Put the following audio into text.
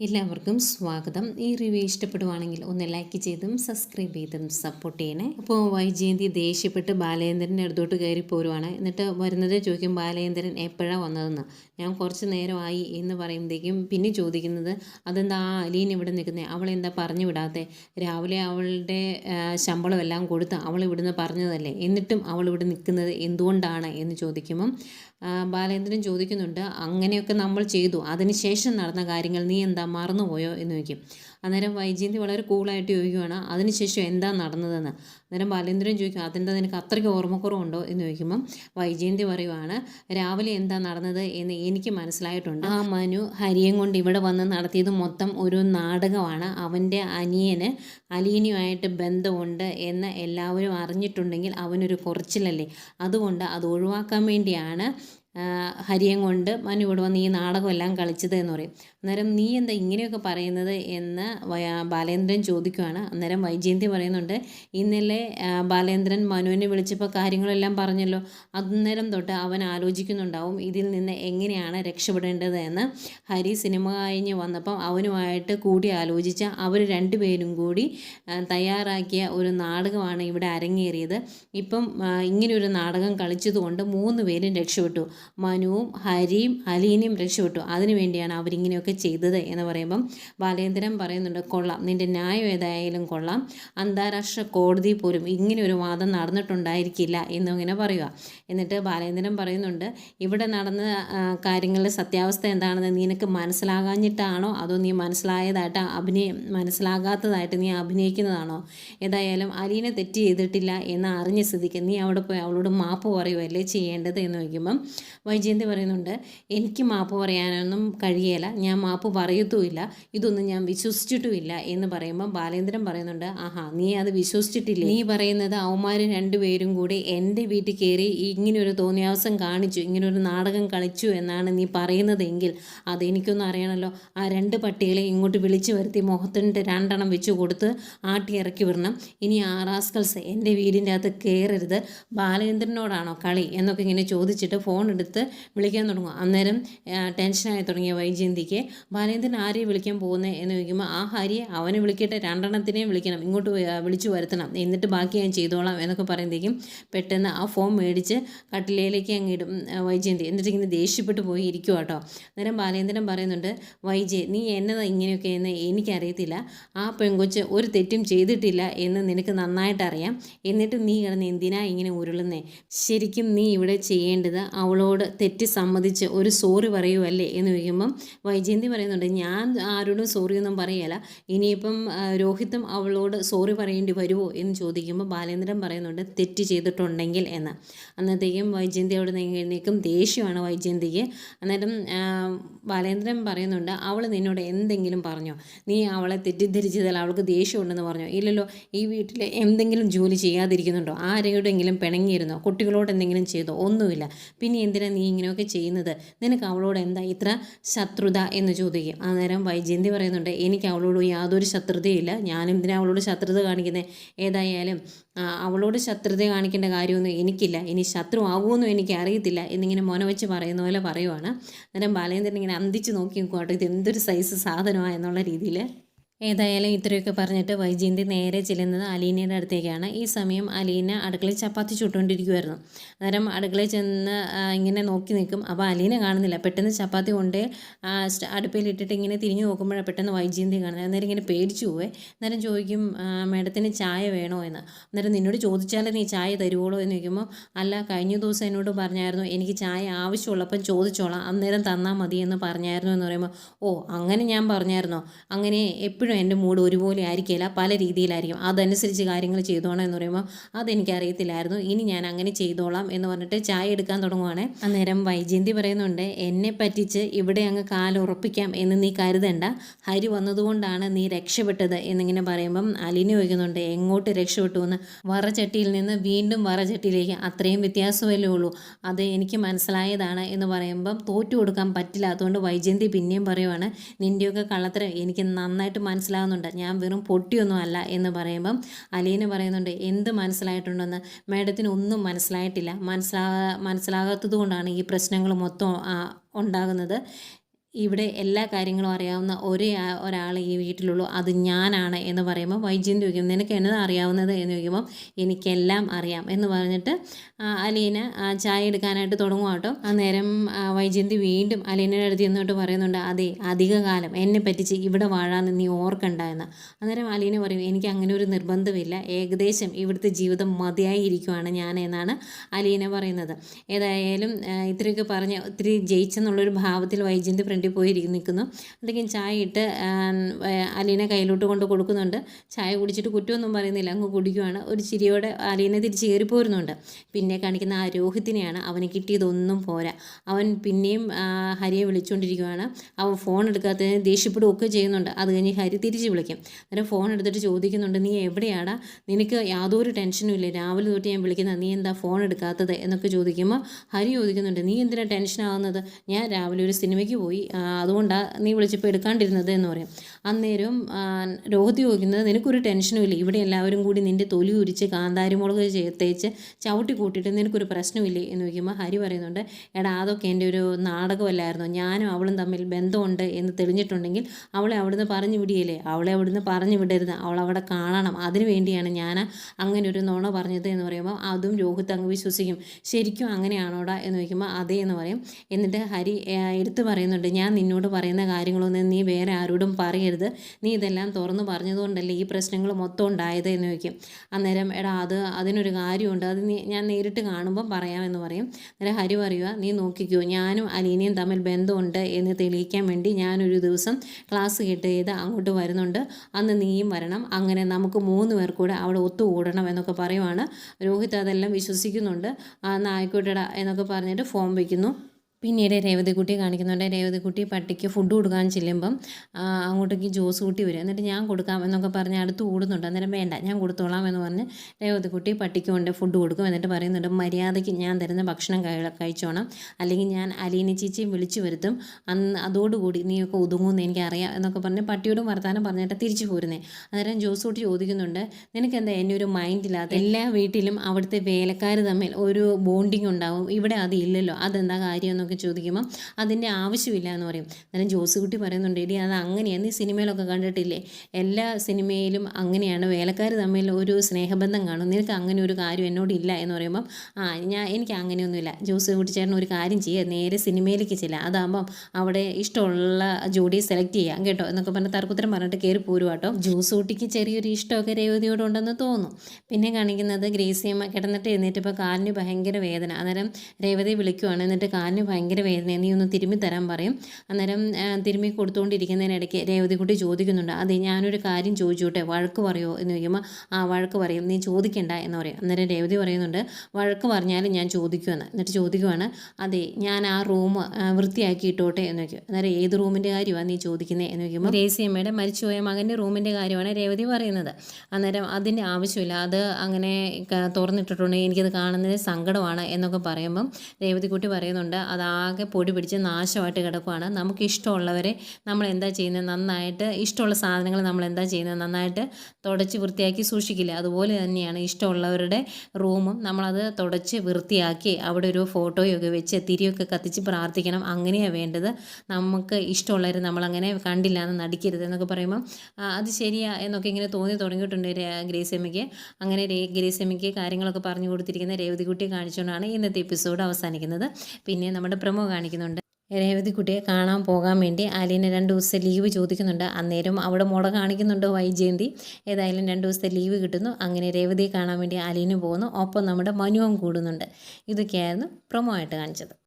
എല്ലാവർക്കും സ്വാഗതം. ഈ റിവ്യൂ ഇഷ്ടപ്പെടുവാണെങ്കിൽ ഒന്ന് ലൈക്ക് ചെയ്തും സബ്സ്ക്രൈബ് ചെയ്തും സപ്പോർട്ട് ചെയ്യണേ. അപ്പോൾ വൈജയന്തി ദേഷ്യപ്പെട്ട് ബാലേന്ദ്രന്റെ അടുത്തോട്ട് കയറി പോരുവാണ്. എന്നിട്ട് വരുന്നത് ചോദിക്കും ബാലേന്ദ്രൻ എപ്പോഴാണ് വന്നതെന്ന്? ഞാൻ കുറച്ച് നേരമായി എന്ന് പറയുമ്പോഴേക്കും പിന്നെ ചോദിക്കുന്നത് അതെന്താ അലീൻ ഇവിടെ നിൽക്കുന്നത് അവളെന്താ പറഞ്ഞു വിടാത്തെ? രാവിലെ അവളുടെ ശമ്പളം എല്ലാം കൊടുത്ത് അവൾ ഇവിടുന്ന് പറഞ്ഞതല്ലേ? എന്നിട്ടും അവൾ ഇവിടെ നിൽക്കുന്നത് എന്തുകൊണ്ടാണ്? എന്ന് ചോദിക്കുമ്പം ബാലേന്ദ്രൻ ചോദിക്കുന്നുണ്ട് അങ്ങനെയൊക്കെ നമ്മൾ ചെയ്തു. അതിനുശേഷം നടന്ന കാര്യങ്ങൾ നീ എന്താ മറന്നുപോയോ എന്ന് ചോദിക്കും. അന്നേരം വൈജയന്തി വളരെ കൂളായിട്ട് ചോദിക്കുവാണ് അതിനുശേഷം എന്താ നടന്നതെന്ന്? അന്നേരം ബാലേന്ദ്രൻ ചോദിക്കും അതെന്താ നിനക്ക് അത്രയ്ക്ക് ഓർമ്മക്കുറവുണ്ടോ? എന്ന് ചോദിക്കുമ്പം വൈജയന്തി പറയുവാണ് രാവിലെ എന്താ നടന്നത്? എന്ന് എനിക്ക് മനസ്സിലായിട്ടുണ്ട്. ആ മനു ഹരിയും കൊണ്ട് ഇവിടെ വന്ന് നടത്തിയത് മൊത്തം ഒരു നാടകമാണ്. അവന്റെ അനിയന് അലീനുമായിട്ട് ബന്ധമുണ്ട് എന്ന് എല്ലാവരും അറിഞ്ഞിട്ടുണ്ടെങ്കിൽ അവനൊരു കുറച്ചിലല്ലേ? അതുകൊണ്ട് അത് ഒഴിവാക്കാൻ വേണ്ടിയാണ് ഹരിയം കൊണ്ട് മനു ഇവിടെ വന്ന് ഈ നാടകമെല്ലാം കളിച്ചത് എന്ന് പറയും. അന്നേരം നീ എന്താ ഇങ്ങനെയൊക്കെ പറയുന്നത് എന്ന് ബാലേന്ദ്രൻ ചോദിക്കുവാണ്. അന്നേരം വൈജയന്തി പറയുന്നുണ്ട് ഇന്നലെ ബാലേന്ദ്രൻ മനുവിനെ വിളിച്ചപ്പോൾ കാര്യങ്ങളെല്ലാം പറഞ്ഞല്ലോ. അന്നേരം തൊട്ട് അവൻ ആലോചിക്കുന്നുണ്ടാവും ഇതിൽ നിന്ന് എങ്ങനെയാണ് രക്ഷപ്പെടേണ്ടത് എന്ന്. ഹരി സിനിമ കഴിഞ്ഞ് വന്നപ്പം അവനുമായിട്ട് കൂടി ആലോചിച്ച അവർ രണ്ടുപേരും കൂടി തയ്യാറാക്കിയ ഒരു നാടകമാണ് ഇവിടെ അരങ്ങേറിയത്. ഇപ്പം ഇങ്ങനെയൊരു നാടകം കളിച്ചതുകൊണ്ട് മൂന്ന് പേരും രക്ഷപ്പെട്ടു. മനുവും ഹരിയും അലീനയും രക്ഷപ്പെട്ടു. അതിനു വേണ്ടിയാണ് അവരിങ്ങനെയൊക്കെ ചെയ്തത് എന്ന് പറയുമ്പം ബാലേന്ദ്രൻ പറയുന്നുണ്ട് കൊള്ളാം നിന്റെ ന്യായം ഏതായാലും കൊള്ളാം. അന്താരാഷ്ട്ര കോടതി പോലും ഇങ്ങനെ ഒരു വാദം നടന്നിട്ടുണ്ടായിരിക്കില്ല എന്നിങ്ങനെ പറയുക. എന്നിട്ട് ബാലേന്ദ്രൻ പറയുന്നുണ്ട് ഇവിടെ നടന്ന കാര്യങ്ങളുടെ സത്യാവസ്ഥ എന്താണെന്ന് നിനക്ക് മനസ്സിലാകാഞ്ഞിട്ടാണോ? അതോ നീ മനസ്സിലായതായിട്ട് അഭിനയ മനസ്സിലാകാത്തതായിട്ട് നീ അഭിനയിക്കുന്നതാണോ? ഏതായാലും അലീനെ തെറ്റ് ചെയ്തിട്ടില്ല എന്ന് അറിഞ്ഞ സ്ഥിതിക്ക് നീ അവിടെ പോയി അവളോട് മാപ്പ് പറയുമല്ലേ ചെയ്യേണ്ടത്? എന്ന് ചോദിക്കുമ്പം വൈജയന്തി പറയുന്നുണ്ട് എനിക്ക് മാപ്പ് പറയാനൊന്നും കഴിയേല ഞാൻ മാപ്പ് പറയത്തുമില്ല ഇതൊന്നും ഞാൻ വിശ്വസിച്ചിട്ടുമില്ല എന്ന് പറയുമ്പോൾ ബാലേന്ദ്രൻ പറയുന്നുണ്ട് ആഹാ നീ അത് വിശ്വസിച്ചിട്ടില്ല? നീ പറയുന്നത് അവന്മാർ രണ്ടുപേരും കൂടി എന്റെ വീട്ടിൽ കയറി ഇങ്ങനൊരു തോന്നിയാവസം കാണിച്ചു ഇങ്ങനൊരു നാടകം കളിച്ചു എന്നാണ് നീ പറയുന്നതെങ്കിൽ അതെനിക്കൊന്നും അറിയണമല്ലോ ആ രണ്ട് പട്ടികളെ ഇങ്ങോട്ട് വിളിച്ചു വരുത്തി മുഖത്തിന്റെ രണ്ടെണ്ണം വെച്ച് കൊടുത്ത് ആട്ടി ഇറക്കി വിടണം. ഇനി ആ റാസ്കൽസ് എന്റെ വീടിന്റെ അകത്ത് കയറരുത് ബാലേന്ദ്രനോടാണോ കളി? എന്നൊക്കെ ഇങ്ങനെ ചോദിച്ചിട്ട് ഫോൺ എടുത്ത് വിളിക്കാൻ തുടങ്ങും. അന്നേരം ടെൻഷനായി തുടങ്ങിയ വൈജയന്തിക്ക് ബാലേന്ദ്രൻ ആരെയും വിളിക്കാൻ പോകുന്നത് എന്ന് ചോദിക്കുമ്പോൾ ആ ഹരിയെ അവനെ വിളിക്കട്ടെ രണ്ടെണ്ണത്തിനെയും വിളിക്കണം. ഇങ്ങോട്ട് വിളിച്ചു വരുത്തണം. എന്നിട്ട് ബാക്കി ഞാൻ ചെയ്തോളാം എന്നൊക്കെ പറയുമ്പോഴേക്കും പെട്ടെന്ന് ആ ഫോം മേടിച്ച് കട്ടിലയിലേക്ക് അങ്ങ് ഇടും വൈജയന്തി. എന്നിട്ട് ഇങ്ങനെ ദേഷ്യപ്പെട്ട് പോയി ഇരിക്കുക കേട്ടോ അന്നേരം ബാലേന്ദ്രൻ പറയുന്നുണ്ട് വൈജയ് നീ എന്നതാ ഇങ്ങനെയൊക്കെ എന്ന് എനിക്കറിയത്തില്ല. ആ പെങ്കൊച്ച് ഒരു തെറ്റും ചെയ്തിട്ടില്ല എന്ന് നിനക്ക് നന്നായിട്ടറിയാം. എന്നിട്ട് നീ കിടന്ന് എന്തിനാ ഇങ്ങനെ ഉരുളുന്നേ? ശരിക്കും നീ ഇവിടെ ചെയ്യേണ്ടത് അവളോട് തെറ്റ് സമ്മതിച്ച് ഒരു സോറി പറയുമല്ലേ എന്ന് ചോദിക്കുമ്പം വൈജയന്തി പറയുന്നുണ്ട് ഞാൻ ആരോടും സോറി ഒന്നും പറയല ഇനിയിപ്പം രോഹിത്തും അവളോട് സോറി പറയേണ്ടി വരുമോ എന്ന് ചോദിക്കുമ്പോൾ ബാലേന്ദ്രൻ പറയുന്നുണ്ട് തെറ്റ് ചെയ്തിട്ടുണ്ടെങ്കിൽ എന്ന്. അന്നത്തേക്കും വൈജയന്തി അവിടെ നിന്ന് ദേഷ്യമാണ് വൈജയന്തിക്ക്. അന്നേരം ബാലേന്ദ്രൻ പറയുന്നുണ്ട് അവൾ നിന്നോട് എന്തെങ്കിലും പറഞ്ഞോ? നീ അവളെ തെറ്റിദ്ധരിച്ചതാൽ അവൾക്ക് ദേഷ്യമുണ്ടെന്ന് പറഞ്ഞോ? ഇല്ലല്ലോ ഈ വീട്ടിൽ എന്തെങ്കിലും ജോലി ചെയ്യാതിരിക്കുന്നുണ്ടോ? ആരോടെങ്കിലും പിണങ്ങിയിരുന്നോ? കുട്ടികളോട് എന്തെങ്കിലും ചെയ്തോ? ഒന്നുമില്ല. പിന്നെ എന്തിനാ നീ ഇങ്ങനെയൊക്കെ ചെയ്യുന്നത്? നിനക്ക് അവളോട് എന്താ ഇത്ര ശത്രുത എന്ന് ചോദിക്കും അന്നേരം വൈജയന്തി പറയുന്നുണ്ട് എനിക്ക് അവളോട് യാതൊരു ശത്രുതയില്ല. ഞാനെന്തിനാ അവളോട് ശത്രുത കാണിക്കുന്നത് ഏതായാലും അവളോട് ശത്രുത കാണിക്കേണ്ട കാര്യമൊന്നും എനിക്കില്ല. ഇനി ശത്രു ആകുമെന്നും എനിക്ക് അറിയത്തില്ല എന്നിങ്ങനെ മൊന വെച്ച് പറയുന്ന പോലെ പറയുവാണ്. അന്നേരം ബാലേന്ദ്രൻ ഇങ്ങനെ അന്തിച്ച് നോക്കി നോക്കുവാട്ടോ ഇത് എന്തൊരു സൈസ് സാധനമാണ് എന്നുള്ള രീതിയിൽ ഏതായാലും ഇത്രയൊക്കെ പറഞ്ഞിട്ട് വൈജയന്തി നേരെ ചെല്ലുന്നത് അലീനയുടെ അടുത്തേക്കാണ്. ഈ സമയം അലീന അടുക്കളയിൽ ചപ്പാത്തി ചുട്ടുകൊണ്ടിരിക്കുമായിരുന്നു അന്നേരം അടുക്കളയിൽ ചെന്ന് ഇങ്ങനെ നോക്കി നിൽക്കും. അപ്പോൾ അലീന കാണുന്നില്ല. പെട്ടെന്ന് ചപ്പാത്തി കൊണ്ട് അടുപ്പിലിട്ടിട്ട് ഇങ്ങനെ തിരിഞ്ഞു നോക്കുമ്പോഴാണ് പെട്ടെന്ന് വൈജയന്തി കാണുന്നത്. അന്നേരം ഇങ്ങനെ പേടിച്ചു പോവേ. അന്നേരം ചോദിക്കും മേഡത്തിന് ചായ വേണോ? എന്ന്. അന്നേരം നിന്നോട് ചോദിച്ചാലേ നീ ചായ തരുവോളോ എന്ന് ചോദിക്കുമ്പോൾ അല്ല കഴിഞ്ഞ ദിവസം എന്നോട് പറഞ്ഞായിരുന്നു എനിക്ക് ചായ ആവശ്യമുള്ളപ്പം ചോദിച്ചോളാം. അന്നേരം തന്നാൽ മതി എന്ന് പറഞ്ഞായിരുന്നു എന്ന് പറയുമ്പോൾ ഓ അങ്ങനെ ഞാൻ പറഞ്ഞായിരുന്നോ? അങ്ങനെ എപ്പോഴും എന്റെ മൂഡ് ഒരുപോലെ ആയിരിക്കില്ല പല രീതിയിലായിരിക്കും. അതനുസരിച്ച് കാര്യങ്ങൾ ചെയ്തോണം എന്ന് പറയുമ്പോൾ അതെനിക്കറിയത്തില്ലായിരുന്നു. ഇനി ഞാൻ അങ്ങനെ ചെയ്തോളാം എന്ന് പറഞ്ഞിട്ട് ചായ എടുക്കാൻ തുടങ്ങുവാണ്. അന്നേരം വൈജയന്തി പറയുന്നുണ്ട് എന്നെ പറ്റിച്ച് ഇവിടെ അങ്ങ് കാലുറപ്പിക്കാം എന്ന് നീ കരുതണ്ട. ഹരി വന്നതുകൊണ്ടാണ് നീ രക്ഷപ്പെട്ടത് എന്നിങ്ങനെ പറയുമ്പം അലിന് ചോദിക്കുന്നുണ്ട് എങ്ങോട്ട് രക്ഷപ്പെട്ടു? എന്ന്. വറചട്ടിയിൽ നിന്ന് വീണ്ടും വറചട്ടിയിലേക്ക്. അത്രയും വ്യത്യാസമല്ലേ ഉള്ളൂ. അത് എനിക്ക് മനസ്സിലായതാണ് എന്ന് പറയുമ്പം തോറ്റു കൊടുക്കാൻ പറ്റില്ല അതുകൊണ്ട് വൈജയന്തി പിന്നെയും പറയുവാണ് നിന്റെയൊക്കെ കള്ളത്തരം എനിക്ക് നന്നായിട്ട് മനസ്സിലാകുന്നുണ്ട് ഞാൻ വെറും പൊട്ടിയൊന്നും അല്ല എന്ന് പറയുമ്പം അലീന പറയുന്നുണ്ട് എന്ത് മനസ്സിലായിട്ടുണ്ടെന്ന്? മാഡത്തിന് ഒന്നും മനസ്സിലായിട്ടില്ല. മനസ്സിലാ മനസ്സിലാകാത്തത് കൊണ്ടാണ് ഈ പ്രശ്നങ്ങൾ മൊത്തം ഉണ്ടാകുന്നത്. ഇവിടെ എല്ലാ കാര്യങ്ങളും അറിയാവുന്ന ഒരേ ഒരാൾ ഈ വീട്ടിലുള്ളൂ. അത് ഞാനാണ് എന്ന് പറയുമ്പോൾ വൈജയന്തി ചോദിക്കും നിനക്ക് എന്നത് അറിയാവുന്നത്? എന്ന് ചോദിക്കുമ്പോൾ എനിക്കെല്ലാം അറിയാം. എന്ന് പറഞ്ഞിട്ട് അലീന ചായ എടുക്കാനായിട്ട് തുടങ്ങും കേട്ടോ. അന്നേരം വൈജയന്തി വീണ്ടും അലീനയുടെ അടുത്ത് നിന്നിട്ട് പറയുന്നുണ്ട് അതെ അധികകാലം എന്നെ പറ്റിച്ച് ഇവിടെ വാഴാന്ന് നീ ഓർക്കണ്ട എന്ന്. അന്നേരം അലീന പറയും എനിക്ക് അങ്ങനെ ഒരു നിർബന്ധമില്ല. ഏകദേശം ഇവിടുത്തെ ജീവിതം മതിയായി ഇരിക്കുവാണ് ഞാൻ എന്നാണ് അലീന പറയുന്നത്. ഏതായാലും ഇത്രയൊക്കെ പറഞ്ഞ് ഒത്തിരി ജയിച്ചെന്നുള്ളൊരു ഭാവത്തിൽ വൈജയന്തി ഫ്രണ്ട് ഫ്രണ്ടിൽ പോയി നിൽക്കുന്നു എന്തെങ്കിലും ചായ ഇട്ട് അലീനെ കയ്യിലോട്ട് കൊണ്ട് കൊടുക്കുന്നുണ്ട്. ചായ കുടിച്ചിട്ട് കുറ്റമൊന്നും പറയുന്നില്ല. അങ്ങ് കുടിക്കുവാണ്. ഒരു ചിരിയോടെ അലീനെ തിരിച്ച് കയറി പോരുന്നുണ്ട്. പിന്നെ കാണിക്കുന്ന ആ രോഹിത്തിനെയാണ് അവന് കിട്ടിയതൊന്നും പോരാ. അവൻ പിന്നെയും ഹരിയെ വിളിച്ചുകൊണ്ടിരിക്കുകയാണ് അവൻ ഫോൺ എടുക്കാത്തതിന് ദേഷ്യപ്പെടുകയൊക്കെ ചെയ്യുന്നുണ്ട്. അത് കഴിഞ്ഞ് ഹരി തിരിച്ച് വിളിക്കും. അന്നേരം ഫോൺ എടുത്തിട്ട് ചോദിക്കുന്നുണ്ട് നീ എവിടെയാടാ? നിനക്ക് യാതൊരു ടെൻഷനും ഇല്ല. രാവിലെ തൊട്ട് ഞാൻ വിളിക്കുന്നത് നീ എന്താ ഫോൺ എടുക്കാത്തത്? എന്നൊക്കെ ചോദിക്കുമ്പോൾ ഹരി ചോദിക്കുന്നുണ്ട് നീ എന്തിനാണ് ടെൻഷനാകുന്നത് ഞാൻ രാവിലെ ഒരു സിനിമയ്ക്ക് പോയി അതുകൊണ്ടാണ് നീ വിളിച്ചപ്പോൾ എടുക്കാണ്ടിരുന്നത് എന്ന് പറയും. അന്നേരം രോഹിത് ചോദിക്കുന്നത് നിനക്കൊരു ടെൻഷനും ഇല്ല. ഇവിടെ എല്ലാവരും കൂടി നിന്റെ തൊലി ഉരിച്ച് കാന്താരിമുളക് തേച്ച് ചവിട്ടി കൂട്ടിയിട്ട് നിനക്കൊരു പ്രശ്നമില്ലേ എന്ന് ചോദിക്കുമ്പോൾ ഹരി പറയുന്നുണ്ട് എടാ അതൊക്കെ എന്റെ ഒരു നാടകമല്ലായിരുന്നു? ഞാനും അവളും തമ്മിൽ ബന്ധമുണ്ട് എന്ന് തെളിഞ്ഞിട്ടുണ്ടെങ്കിൽ അവളെ അവിടുന്ന് പറഞ്ഞു വിടിയല്ലേ? അവളെ അവിടുന്ന് പറഞ്ഞു വിടരുത്. അവൾ അവിടെ കാണണം. അതിനു വേണ്ടിയാണ് ഞാൻ അങ്ങനെ ഒരു നുണ പറഞ്ഞത് എന്ന് പറയുമ്പോൾ അതും രോഹിത് അങ്ങ് വിശ്വസിക്കും. ശരിക്കും അങ്ങനെയാണോടാ? എന്ന് ചോദിക്കുമ്പോൾ അതേ എന്ന് പറയും. എന്നിട്ട് ഹരി എടുത്തു പറയുന്നുണ്ട് ഞാൻ നിന്നോട് പറയുന്ന കാര്യങ്ങളൊന്നും നീ വേറെ ആരോടും പറയരുത്. നീ ഇതെല്ലാം തുറന്നു പറഞ്ഞതുകൊണ്ടല്ലേ ഈ പ്രശ്നങ്ങൾ മൊത്തം ഉണ്ടായത് എന്ന് ചോദിക്കും. അന്നേരം എടാ അത് അതിനൊരു കാര്യമുണ്ട്. അത് നീ ഞാൻ നേരിട്ട് കാണുമ്പം പറയാമെന്ന് പറയും. അന്നേരം ഹരി പറയുക നീ നോക്കിക്കോ ഞാനും അലീനയും തമ്മിൽ ബന്ധമുണ്ട് എന്ന് തെളിയിക്കാൻ വേണ്ടി ഞാനൊരു ദിവസം ക്ലാസ് കേട്ട് ചെയ്ത് അങ്ങോട്ട് വരുന്നുണ്ട്. അന്ന് നീയും വരണം. അങ്ങനെ നമുക്ക് മൂന്ന് പേർ കൂടെ അവിടെ ഒത്തുകൂടണം എന്നൊക്കെ പറയുവാണ്. രോഹിത് അതെല്ലാം വിശ്വസിക്കുന്നുണ്ട്. എന്നായിക്കോട്ടെടാ എന്നൊക്കെ പറഞ്ഞിട്ട് ഫോം വയ്ക്കുന്നു പിന്നീട് രേവതിക്കുട്ടി കാണിക്കുന്നുണ്ട്. രേവതിക്കുട്ടി പട്ടിക്ക് ഫുഡ് കൊടുക്കാൻ ചെല്ലുമ്പം അങ്ങോട്ടേക്ക് ജോസ് കുട്ടി വരും. എന്നിട്ട് ഞാൻ കൊടുക്കാം എന്നൊക്കെ പറഞ്ഞ് അടുത്ത് കൂടുന്നുണ്ട് അന്നേരം വേണ്ട ഞാൻ കൊടുത്തോളാം എന്ന് പറഞ്ഞ് രേവതിക്കുട്ടി പട്ടിക്ക് കൊണ്ട് ഫുഡ് കൊടുക്കും. എന്നിട്ട് പറയുന്നുണ്ട് മര്യാദയ്ക്ക് ഞാൻ തരുന്ന ഭക്ഷണം കഴിച്ചോണം. അല്ലെങ്കിൽ ഞാൻ അലീന ചേച്ചിയും വിളിച്ചു വരുത്തും. അന്ന് അതോടുകൂടി നീയൊക്കെ ഒതുങ്ങുമെന്ന് എനിക്കറിയാം എന്നൊക്കെ പറഞ്ഞ് പട്ടിയോടും വർത്താനം പറഞ്ഞിട്ട് തിരിച്ചു പോരുന്നേ. അന്നേരം ജോസ് കുട്ടി ചോദിക്കുന്നുണ്ട് നിനക്കെന്താ എന്റെ ഒരു മൈൻഡില്ലാത്ത എല്ലാ വീട്ടിലും അവിടുത്തെ വേലക്കാർ തമ്മിൽ ഒരു ബോണ്ടിങ് ഉണ്ടാവും. ഇവിടെ അത് ഇല്ലല്ലോ. അതെന്താ കാര്യം എന്നൊക്കെ എന്നൊക്കെ ചോദിക്കുമ്പോൾ അതിന്റെ ആവശ്യമില്ല എന്ന് പറയും. അന്നേരം ജോസുകുട്ടി പറയുന്നുണ്ട് ഇടി അത് അങ്ങനെയാണ് നീ സിനിമയിലൊക്കെ കണ്ടിട്ടില്ലേ? എല്ലാ സിനിമയിലും അങ്ങനെയാണ് വേലക്കാർ തമ്മിൽ ഒരു സ്നേഹബന്ധം കാണും. നിനക്ക് അങ്ങനെ ഒരു കാര്യം എന്നോടില്ല എന്ന് പറയുമ്പം ആ ഞാൻ എനിക്ക് അങ്ങനെയൊന്നുമില്ല. ജോസ് കുട്ടി ചേട്ടൻ ഒരു കാര്യം ചെയ്യുക നേരെ സിനിമയിലേക്ക് ചെല്ലുക അതാകുമ്പം അവിടെ ഇഷ്ടമുള്ള ജോഡിയെ സെലക്ട് ചെയ്യാം കേട്ടോ? എന്നൊക്കെ പറഞ്ഞ് തർക്കുത്തരം പറഞ്ഞിട്ട് കയറി പോരും കേട്ടോ. ജോസ് കുട്ടിക്ക് ചെറിയൊരു ഇഷ്ടമൊക്കെ രേവതിയോടുണ്ടെന്ന് തോന്നും. പിന്നെ കാണിക്കുന്നത് ഗ്രേസിയമ്മ കിടന്നിട്ട് എഴുന്നേറ്റപ്പോൾ കാലിന് ഭയങ്കര വേദന. അന്നേരം രേവതി വിളിക്കുവാണ് എന്നിട്ട് കാലിന് ഭയങ്കര ഭയങ്കര വേദന നീ ഒന്ന് തിരുമ്മി തരാൻ പറയും. അന്നേരം തിരുമ്മി കൊടുത്തുകൊണ്ടിരിക്കുന്നതിനിടയ്ക്ക് രേവതിക്കുട്ടി ചോദിക്കുന്നുണ്ട്. അതെ ഞാനൊരു കാര്യം ചോദിച്ചോട്ടെ? വഴക്ക് പറയുമോ എന്ന് ചോദിക്കുമ്പോൾ ആ വഴക്ക് പറയും. നീ ചോദിക്കണ്ട എന്ന് പറയും. അന്നേരം രേവതി പറയുന്നുണ്ട് വഴക്ക് പറഞ്ഞാലും ഞാൻ ചോദിക്കുമെന്ന്. എന്നിട്ട് ചോദിക്കുവാണ് അതെ ഞാൻ ആ റൂം വൃത്തിയാക്കി ഇട്ടോട്ടെ? എന്ന് വയ്ക്കും അന്നേരം ഏത് റൂമിന്റെ കാര്യമാണ് നീ ചോദിക്കുന്നത് എന്ന് വയ്ക്കുമ്പോൾ രേസിയമ്മയുടെ മരിച്ചുപോയ മകന്റെ റൂമിന്റെ കാര്യമാണ് രേവതി പറയുന്നത്. അന്നേരം അതിന്റെ ആവശ്യമില്ല. അത് അങ്ങനെ തുറന്നിട്ടിട്ടുണ്ടെങ്കിൽ എനിക്കത് കാണുന്നതിന് സങ്കടമാണ് എന്നൊക്കെ പറയുമ്പം രേവതിക്കുട്ടി പറയുന്നുണ്ട് അത് ആകെ പൊടി പിടിച്ച് നാശമായിട്ട് കിടക്കുവാണ്. നമുക്ക് ഇഷ്ടമുള്ളവരെ നമ്മൾ എന്താ ചെയ്യുന്നത് നന്നായിട്ട് ഇഷ്ടമുള്ള സാധനങ്ങൾ നമ്മൾ എന്താ ചെയ്യുന്നത് നന്നായിട്ട് തുടച്ച് വൃത്തിയാക്കി സൂക്ഷിക്കില്ല? അതുപോലെ തന്നെയാണ് ഇഷ്ടമുള്ളവരുടെ റൂമും നമ്മളത് തുടച്ച് വൃത്തിയാക്കി അവിടെ ഒരു ഫോട്ടോയൊക്കെ വെച്ച് തിരിയൊക്കെ കത്തിച്ച് പ്രാർത്ഥിക്കണം. അങ്ങനെയാണ് വേണ്ടത്. നമുക്ക് ഇഷ്ടമുള്ളവർ നമ്മളങ്ങനെ കണ്ടില്ല എന്ന് നടിക്കരുത് എന്നൊക്കെ പറയുമ്പം അത് ശരിയാ എന്നൊക്കെ ഇങ്ങനെ തോന്നി തുടങ്ങിയിട്ടുണ്ട് ഗ്രേസമ്മയ്ക്ക് അങ്ങനെ ഗ്രേസമ്മയ്ക്ക് കാര്യങ്ങളൊക്കെ പറഞ്ഞു കൊടുത്തിരിക്കുന്ന രേവതികുട്ടിയെ കാണിച്ചുകൊണ്ടാണ് ഇന്നത്തെ എപ്പിസോഡ് അവസാനിക്കുന്നത്. പിന്നെ നമ്മുടെ പ്രമോ കാണിക്കുന്നുണ്ട്. രേവതി കുട്ടിയെ കാണാൻ പോകാൻ വേണ്ടി അലീന രണ്ട് ദിവസത്തെ ലീവ് ചോദിക്കുന്നുണ്ട്. അന്നേരം അവിടെ മുട കാണിക്കുന്നുണ്ട് വൈജയന്തി? ഏതായാലും രണ്ട് ദിവസത്തെ ലീവ് കിട്ടുന്നു. അങ്ങനെ രേവതിയെ കാണാൻ വേണ്ടി അലീന പോകുന്നു. ഒപ്പം നമ്മുടെ മനുവും കൂടുന്നുണ്ട്. ഇതൊക്കെയായിരുന്നു പ്രൊമോ ആയിട്ട് കാണിച്ചത്.